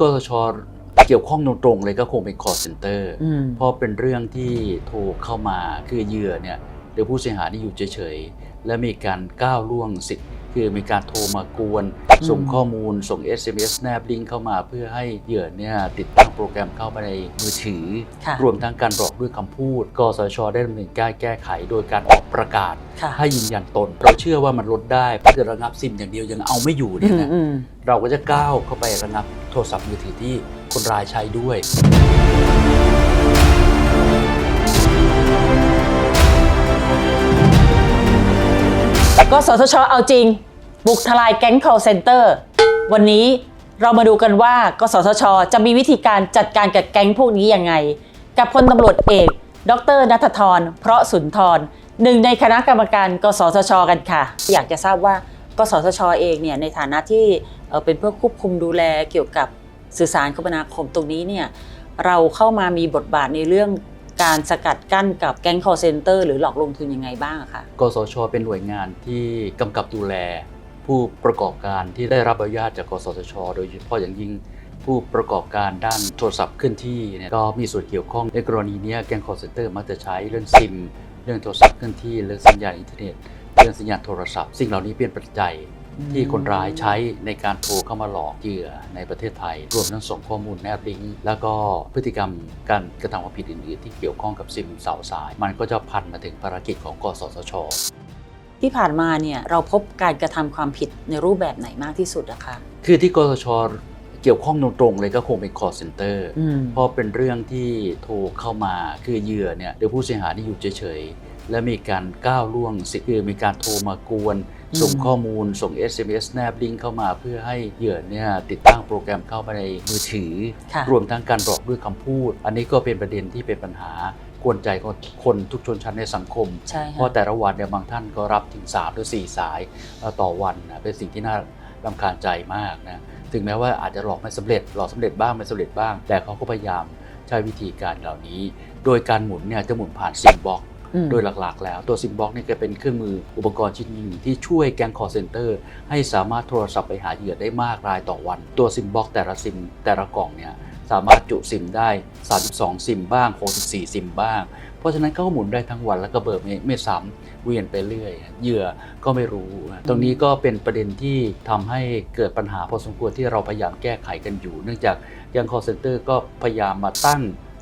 กสชเกี่ยวข้องตรงๆเลยก็คงเป็น call center อืมเพราะเป็นเรื่องที่โทรเข้ามาคือเหยื่อเนี่ยหรือผู้เสียหายที่อยู่เฉยๆ และมีการก้าวล่วงสิทธิ์คือมีการโทรมากวน ส่งข้อมูลส่ง SMS แนบลิงก์เข้ามาเพื่อให้เหยื่อเนี่ยติดตั้งโปรแกรมเข้าไปในมือถือค่ะรวมทั้งการหลอกด้วยคำพูด กสชได้ดำเนินการแก้ไขโดยการออกประกาศค่ะให้ยืนยันตน เราเชื่อว่ามันลดได้ถ้าเกิดระงับซิมอย่างเดียวยังเอาไม่อยู่อืเนี่ยมนะอืมเราก็จะก้าวเข้าไประงับโทรศัพท์มือถือที่คนร้ายใช้ด้วย ก็สทชเอาจริง บุกทลายแก๊ง call center วันนี้เรามาดูกันว่ากสทช จะมีวิธีการจัดการกับแก๊งพวกนี้ยังไง กับพลตำรวจเอก ดรนัทธรเพราะสุนทรหนึ่งในคณะกรรมการ กสทช กันค่ะ อยากจะทราบว่ากสทช เองเนี่ยในฐานะที่เเป็นเพื่อควบคุมดูแลเกี่ยวกับสื่อสารคมนาคมตรงนี้เนี่ยเราเข้ามามีบทบาทในเรื่อง การสกัดกั้นกับแก๊ง call center หรือหลอกลงทุนยังไงบ้างคะกสช เป็นหน่วยงานที่กำกับดูแล ผู้ประกอบการที่ได้รับอนุญาตจากกสช โดยเฉพาะอย่างยิ่งผู้ประกอบการด้านโทรศัพท์เคลื่อนที่เนี่ยก็มีส่วนเกี่ยวข้องในกรณีนี้แก๊งคอร์เซนเตอร์มักจะใช้เรื่องซิม เรื่องโทรศัพท์เคลื่อนที่เรื่องสัญญาณอินเทอร์เน็ต เรื่องสัญญาณโทรศัพท์ สิ่งเหล่านี้เป็นปัจจัย ที่คนร้ายใช้ในการโทรเข้ามาหลอกเหยื่อในประเทศไทย รวมทั้งส่งข้อมูลแนบลิงก์แล้วก็พฤติกรรมการกระทำความผิดอื่นๆ ที่เกี่ยวข้องกับซิมเสาสาย มันก็จะพันมาถึงภารกิจของกสทช ที่ผ่านมาเนี่ยเราพบการกระทำความผิดในรูปแบบไหนมากที่สุดอะคะคือที่กสชเกี่ยวข้องตรงๆเลยก็คงเป็น call center อืมเพราะเป็นเรื่องที่โทรเข้ามาคือเหยื่อเนี่ยหรือผู้เสียหายที่อยู่เฉยๆและมีการก้าวล่วงสิทธิ์คือมีการโทรมากวน ส่งข้อมูลส่ง SMS แนบลิงก์เข้ามาเพื่อให้เหยื่อเนี่ยติดตั้งโปรแกรมเข้าไปในมือถือ ค่ะ รวมทั้งการหลอกด้วยคำพูด อันนี้ก็เป็นประเด็นที่เป็นปัญหากวนใจของคนทุกชนชั้นในสังคม ใช่เพค่ะ ราะแต่ละวันเนี่ยบางท่านก็รับถึง3หรือ4 สายเอ่อต่อวันนะเป็นสิ่งที่น่ารำคาญใจมากนะถึงแม้ว่าอาจจะหลอกไม่สำเร็จหลอกสำเร็จบ้างไม่สำเร็จบ้าง แต่เขาก็พยายามใช้วิธีการเหล่านี้ โดยการหมุนเนี่ยจะหมุนผ่านซิมบ็อกอืม โดยหลักๆ แล้วตัวซิมบ็อกนี่ก็เป็นเครื่องมืออุปกรณ์ชิ้นหนึ่งที่ช่วยแก๊งคอร์เซนเตอร์ให้สามารถโทรศัพท์ไปหาเหยื่อได้มากรายต่อวัน ตัวซิมบ็อกแต่ละซิมแต่ละกล่องเนี่ยสามารถจุซิมได้ 32 ซิมบ้าง 64 ซิมบ้าง เพราะฉะนั้นก็หมุนได้ทั้งวันแล้วก็เบอร์ไม่ไม่ซ้ำเวียนไปเรื่อย เหยื่อก็ไม่รู้ ตรงนี้ก็เป็นประเด็นที่ทำให้เกิดปัญหาพอสมควรที่เราพยายามแก้ไขกันอยู่ เนื่องจากยัง call center ก็พยายามมาตั้ง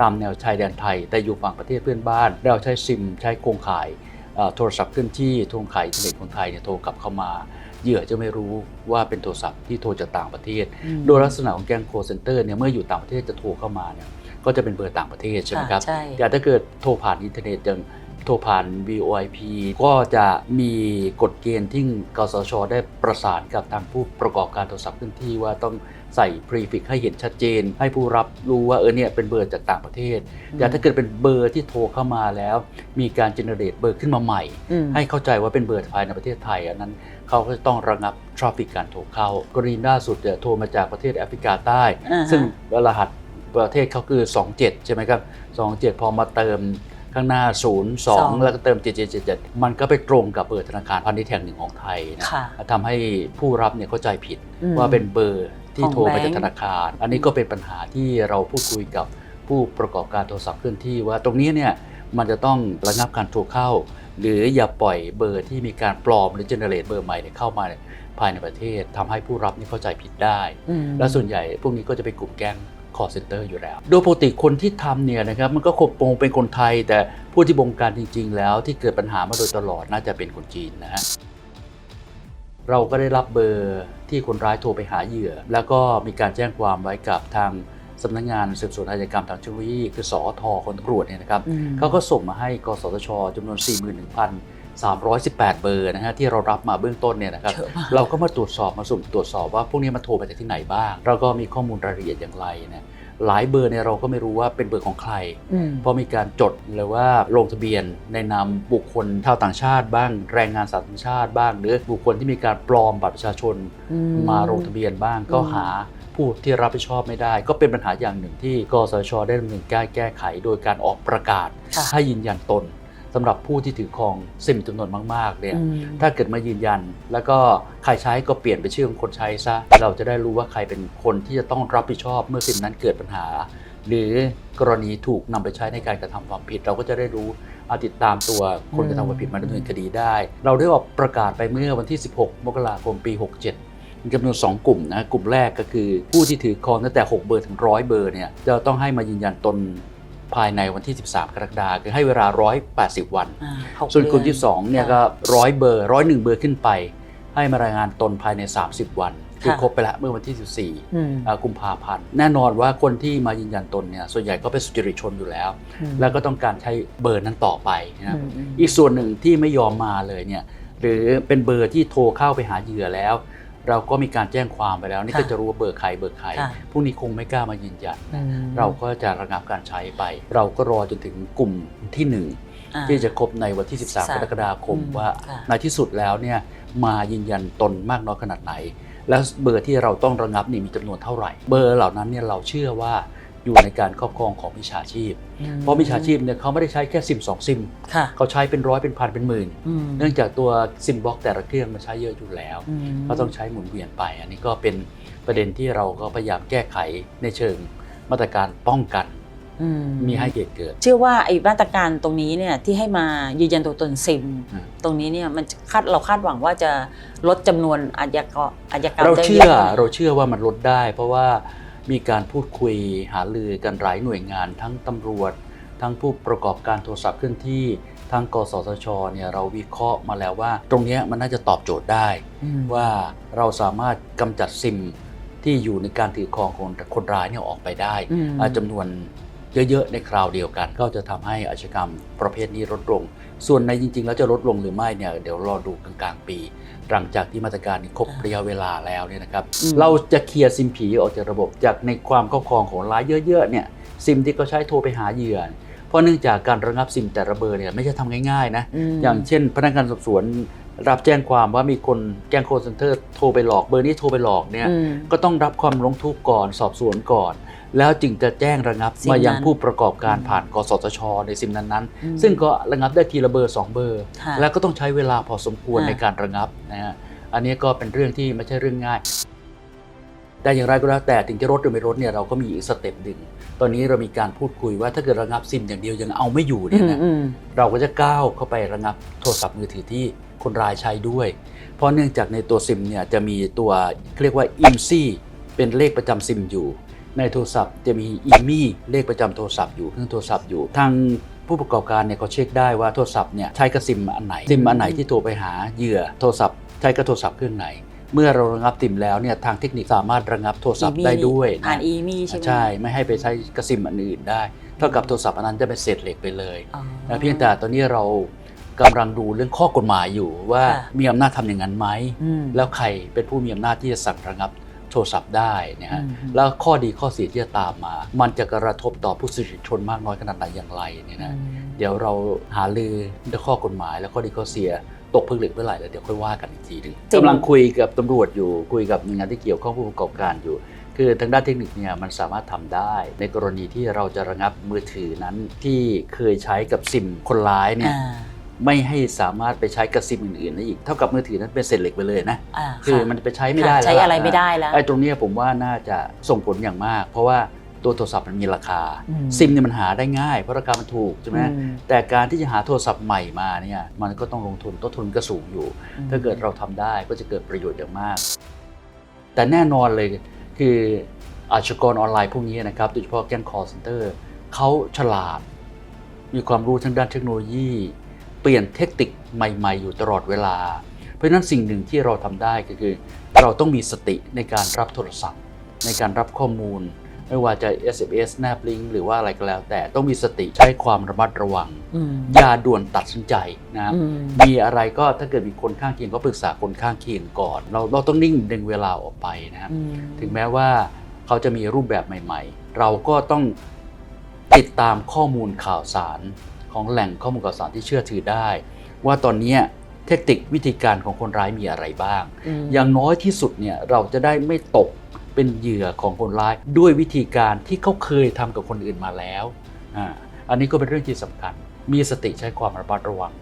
ตามแนวชายแดนไทย แต่อยู่ฝั่งประเทศเพื่อนบ้าน เราใช้ซิมใช้โครงข่ายเอ่อโทรศัพท์เคลื่อนที่โทรข่ายอินเทอร์เน็ตคนไทยเนี่ยโทรกลับเข้ามาเหยื่อจะไม่รู้ว่าเป็นโทรศัพท์ที่โทรจากต่างประเทศอืมโดยลักษณะของแก๊งโคเซนเตอร์เนี่ยเมื่ออยู่ต่างประเทศจะโทรเข้ามาเนี่ยก็จะเป็นเบอร์ต่างประเทศใช่ไหมครับใช่แต่ถ้าเกิดโทรผ่านอินเทอร์เน็ตอย่างโทรผ่าน VoIP ก็จะมีกฎเกณฑ์ที่กสชได้ประสานกับทางผู้ประกอบการโทรศัพท์เคลื่อนที่ว่าต้อง ใส่พรีฟิกให้เห็นชัดเจน ให้ผู้รับรู้ว่าเออเนี่ยเป็นเบอร์จากต่างประเทศ แต่ถ้าเกิดเป็นเบอร์ที่โทรเข้ามาแล้ว มีการเจเนเรตเบอร์ขึ้นมาใหม่อืมให้เข้าใจว่าเป็นเบอร์ภายในประเทศไทยอันนั้นเขาก็จะต้องระงับทราฟิกการโทรเข้ากรณีล่าสุดเนี่ยโทรมาจากประเทศแอฟริกาใต้อ่าฮะซึ่งรหัสประเทศเขาคือ 27 ใช่ไหมครับ 27 พอมาเติมข้างหน้า 0 2 แล้วก็เติม 7777 มันก็ไปตรงกับเบอร์ธนาคารพาณิชย์แห่งหนึ่งของไทยนะค่ะทำให้ผู้รับเนี่ยเข้าใจผิดอืมว่าเป็นเบอร์ ที่ของโทรมาจากแบงก์ธนาคาร อันนี้ก็เป็นปัญหาที่เราพูดคุยกับผู้ประกอบการโทรศัพท์เคลื่อนที่ว่าตรงนี้เนี่ยมันจะต้องระงับการโทรเข้า หรืออย่าปล่อยเบอร์ที่มีการปลอมหรือเจเนเรตเบอร์ใหม่เนี่ยเข้ามาภายในประเทศทำให้ผู้รับนี่เข้าใจผิดได้อืมและส่วนใหญ่พวกนี้ก็จะเป็นกลุ่มแก๊ง call center อยู่แล้ว โดยปกติคนที่ทำเนี่ยนะครับมันก็คงปงเป็นคนไทย แต่ผู้ที่บงการจริง ๆ แล้วที่เกิดปัญหามาโดยตลอดน่าจะเป็นคนจีนนะฮะ เราก็ได้รับเบอร์ที่คนร้ายโทรไปหาเหยื่อ แล้วก็มีการแจ้งความไว้กับทางสำนักงานสืบสวนอาชญากรรมทางเทคโนโลยีคือสอทคนตำรวจเนี่ยนะครับอืมเขาก็ส่งมาให้กสทชจำนวน 41,318 เบอร์นะฮะที่เรารับมาเบื้องต้นเนี่ยนะครับเยอะมากเราก็มาตรวจสอบมาสุ่มตรวจสอบว่าพวกนี้มันโทรมาจากที่ไหนบ้างเราก็มีข้อมูลรายละเอียดอย่างไรนะ หลายเบอร์เนี่ยเราก็ไม่รู้ว่าเป็นเบอร์ของใครอืมเพราะมีการจดหรือว่าลงทะเบียนในนามบุคคลชาวต่างชาติบ้างแรงงานสัญชาติบ้าง หรือบุคคลที่มีการปลอมบัตรประชาชนอืมาลงทะเบียนบ้างก็อืมหาผู้ที่รับผิดชอบไม่ได้ ก็เป็นปัญหาอย่างหนึ่งที่กสชได้ดำเนินการแก้ไข โดยการออกประกาศค่ะให้ยืนยันตน สำหรับผู้ที่ถือครองซิมจำนวนมากๆเนี่ยอืมถ้าเกิดมายืนยัน แล้วก็ใครใช้ก็เปลี่ยนไปนชื่อของคนใช้ซะเราจะได้รู้ว่าใครเป็นคนที่จะต้องรับผิดชอบเมื่อซิมนั้นเกิดปัญหา หรือกรณีถูกนำไปใช้ในการกระทำความผิด เราก็จะได้รู้เอาติดตามตัวคนกระทำความผิดมาดำเนินคดีได้ เราได้ออกประกาศไปเมื่อวันที่ 16 มกราคมปี 67มีจำนวน 2 กลุ่มนะกลุ่มแรกก็คือ ผู้ที่ถือครองตั้งแต่ 6 เบอร์ถึง 100 เบอร์เนี่ยจะต้องให้มายืนยันตน ภายในวันที่ 13 กรกฎาคมคือให้เวลา 180 วัน อ่าหกส่วนกลุ่มเดือที่2เนี่ยค่ะก็ร้อยเบอร์ร้อยหนึ่งเบอร์ขึ้นไป ให้มารายงานตนภายใน 30 วัน คือค่ะครบไปแล้วเมื่อวันที่ 14 อืมอ่ากุมภาพันธ์แน่นอนว่าคนที่มายืนยันตนเนี่ยส่วนใหญ่ก็เป็นสุจริตชนอยู่แล้ว อืมแล้วก็ต้องการใช้เบอร์นั้นต่อไปนะครับอืมอืมอีกส่วนหนึ่งที่ไม่ยอมมาเลยเนี่ยหรือเป็นเบอร์ที่โทรเข้าไปหาเหยื่อแล้ว เราก็มีการแจ้งความไปแล้ว นี่ค่ะก็จะรู้ว่าเบอร์ใครเบอร์ใครค่ะพวกนี้คงไม่กล้ามายืนยันอืม เราก็จะระงับการใช้ไป เราก็รอจนถึงกลุ่มที่หนึ่ง อ่า ที่จะครบในวันที่ 13 13กรกฎาคมอืมว่าค่ะ ในที่สุดแล้วเนี่ยมายืนยันตนมากน้อยขนาดไหน แล้วเบอร์ที่เราต้องระงับนี่มีจำนวนเท่าไหร่ เบอร์เหล่านั้นเนี่ยเราเชื่อว่า อยู่ในการครอบครองของมิจฉาชีพอืมเพราะมิจฉาชีพเนี่ยเขาไม่ได้ใช้แค่ซิมสองซิมค่ะเขาใช้เป็นร้อยเป็นพันเป็นหมื่นอืมเนื่องจากตัวซิมบล็อกแต่ละเครื่องมันใช้เยอะอยู่แล้วอืมก็ต้องใช้หมุนเวียนไป อันนี้ก็เป็นประเด็นที่เราก็พยายามแก้ไขในเชิงมาตรการป้องกันอืมีให้เหตุเกิด เชื่อว่าไอ้มาตรการตรงนี้เนี่ยที่ให้มายืนยันตัวตนซิมอืมตรงนี้เนี่ยมันคาดเราคาดหวังว่าจะลดจำนวนอาชญากรอาชญากรรมเราได้เชื่อยะไหมเราเชื่อว่ามันลดได้ เพราะว่า มีการพูดคุยหารือกันหลายหน่วยงาน ทั้งตำรวจ ทั้งผู้ประกอบการโทรศัพท์เคลื่อนที่ทั้งกสทชเนี่ยเราวิเคราะห์มาแล้วว่า ตรงเนี้ยมันน่าจะตอบโจทย์ได้อืมว่าเราสามารถกำจัดซิมที่อยู่ในการถือครองของคนร้ายเนี่ยออกไปได้อืมอ่าจำนวน เยอะๆ ในคราวเดียวกัน ก็จะทำให้อาชญากรรมประเภทนี้ลดลง ส่วนในจริง ๆ แล้วจะลดลงหรือไม่เนี่ยเดี๋ยวรอดูกลางๆ ปี หลังจากที่มาตรการนี้ครบอ่าระยะเวลาแล้วเนี่ยนะครับอืมเราจะเคลียร์ซิมผีออกจากระบบจากในความครอบครองของร้ายเยอะๆเนี่ยซิมที่เขาใช้โทรไปหาเหยื่อเพราะเนื่องจากการระงับซิมแต่ละเบอร์เนี่ยไม่ใช่ทำง่ายๆนะมอย่างเช่น พนักงานสอบสวน รับแจ้งความว่ามีคนแก๊งโคเซนเตอร์โทรไปหลอกเบอร์นี้โทรไปหลอกเนี่ยอืมก็ต้องรับความร้องทุกข์ก่อนสอบสวนก่อน แล้วจึงจะแจ้งระงับซิมมายังนั้นผู้ประกอบการอืมผ่านกสทช ในซิมนั้นอืมๆซึ่งก็ระงับได้ทีละเบอร์ 2 เบอร์ค่ะแล้วก็ต้องใช้เวลาพอสมควรค่ะในการระงับนะฮะอันนี้ก็เป็นเรื่องที่ไม่ใช่เรื่องง่าย แต่อย่างไรก็แล้วแต่ถึงจะลดหรือไม่ลดเนี่ยเราก็มีอีกสเต็ปหนึ่งตอนนี้เรามีการพูดคุยว่าถ้าเกิดระงับซิมอย่างเดียวยังเอาไม่อยู่อืเนี่ยมนะอืมเราก็จะก้าวเข้าไประงับโทรศัพท์มือถือที่คนร้ายใช้ด้วย เพราะเนื่องจากในตัวซิมเนี่ยจะมีตัวเรียกว่า IMSI เป็นเลขประจำซิมอยู่ ในโทรศัพท์จะมี IMI เลขประจำโทรศัพท์อยู่เครื่องโทรศัพท์อยู่ทางผู้ประกอบการเนี่ยเขาเช็คได้ว่าโทรศัพท์เนี่ยใช้กับซิมอันไหนซิมอันไหนที่โทรไปหาเหยื่อโทรศัพท์ใช้กับโทรศัพท์เครื่องไหน เมื่อเราระงับซิมแล้วเนี่ยทางเทคนิคสามารถระงับโทรศัพท์ได้ด้วยนะผ่านอีมี่ใช่ไหมใช่ ไม่ให้ไปใช้กระซิมอันอื่นได้ เท่ากับโทรศัพท์อันนั้นจะเป็นเศษเหล็กไปเลยอ๋อนะเพียงแต่ตอนนี้เรากำลังดูเรื่องข้อกฎหมายอยู่ว่าค่ะมีอำนาจทำอย่างนั้นไหมอืมแล้วใครเป็นผู้มีอำนาจที่จะสั่งระงับโทรศัพท์ได้นะฮะอืมแล้วข้อดีข้อเสียที่จะตามมา มันจะกระทบต่อผู้สิทธิชนมากน้อยขนาดไหนอย่างไรเนี่ยนะอืมเดี๋ยวเราหาลือเรื่องข้อกฎหมายแล้วข้อดีข้อเสีย ตกผลึกเมื่อไหร่แล้วเดี๋ยวค่อยว่ากันอีกทีหนึงกำลังคุยกับตำรวจอยู่คุยกับหน่วยงานที่เกี่ยวข้องผู้ประกอบการอยู่ คือทางด้านเทคนิคเนี่ยมันสามารถทำได้ ในกรณีที่เราจะระงับมือถือนั้นที่เคยใช้กับซิมคนร้ายเนี่ยอ่าไม่ให้สามารถไปใช้กับซิมอื่นๆได้อีก เท่ากับมือถือนั้นเป็นเศษเหล็กไปเลยนะอ่าคือค่ะมันไปใช้ไม่ได้ค่ะแล้วใช้อะไรล่ไม่ได้แล้วไอ้ตรงเนี้ยผมว่าน่าจะส่งผลอย่างมาก เพราะว่า ตัวโทรศัพท์มันมีราคาอืมซิมเนี่ยมันหาได้ง่ายเพราะราคามันถูกใช่ไหมอืมแต่การที่จะหาโทรศัพท์ใหม่มาเนี่ยมันก็ต้องลงทุนต้นทุนก็สูงอยู่อืมถ้าเกิดเราทำได้ก็จะเกิดประโยชน์อย่างมาก แต่แน่นอนเลยคืออาชญากรออนไลน์พวกนี้นะครับโดยเฉพาะแก๊งคอร์เซนเตอร์เขาฉลาด มีความรู้ทางด้านเทคโนโลยี เปลี่ยนเทคนิคใหม่ ๆ อยู่ตลอดเวลา เพราะฉะนั้นสิ่งหนึ่งที่เราทำได้ก็คือ เราต้องมีสติในการรับโทรศัพท์ ในการรับข้อมูล ไม่ว่าจะ SMS แนบลิงก์หรือว่าอะไรก็แล้ว แต่ต้องมีสติใช้ความระมัดระวัง อืม อย่าด่วนตัดสินใจนะครับอืม มีอะไรก็ถ้าเกิดมีคนข้างเคียงก็ปรึกษาคนข้างเคียงก่อน เราเราต้องนิ่งดึงเวลาออกไปนะครับ อืม ถึงแม้ว่าเขาจะมีรูปแบบใหม่ๆ เราก็ต้องติดตามข้อมูลข่าวสารของแหล่งข้อมูลข่าวสารที่เชื่อถือได้ ว่าตอนเนี้ยเทคนิควิธีการของคนร้ายมีอะไรบ้างมอย่างน้อยที่สุดเนี่ยเราจะได้ไม่ตก เป็นเหยื่อของคนร้าย ด้วยวิธีการที่เขาเคยทำกับคนอื่นมาแล้วอ่าอันนี้ก็เป็นเรื่องที่สำคัญ มีสติใช้ความระมัดระวัง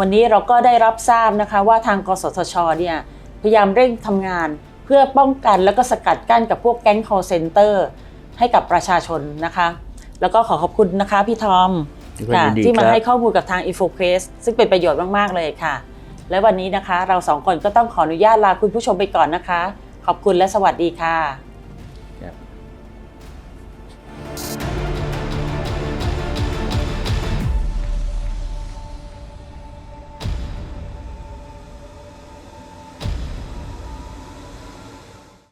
วันนี้เราก็ได้รับทราบนะคะว่าทางกสทชเนี่ยพยายามเร่งทำงานเพื่อป้องกันแล้วก็สกัดกั้นกับพวกแก๊ง call center ให้กับประชาชนนะคะ แล้วก็ขอขอบคุณนะคะพี่ทอมด้วยค่ะยินดีที่มาครับให้ข้อมูลกับทาง InfoQuest ซึ่งเป็นประโยชน์มาก ๆ เลยค่ะ และวันนี้นะคะ เราสองคนก็ต้องขออนุญาตลาคุณผู้ชมไปก่อนนะคะ ขอบคุณและสวัสดีค่ะ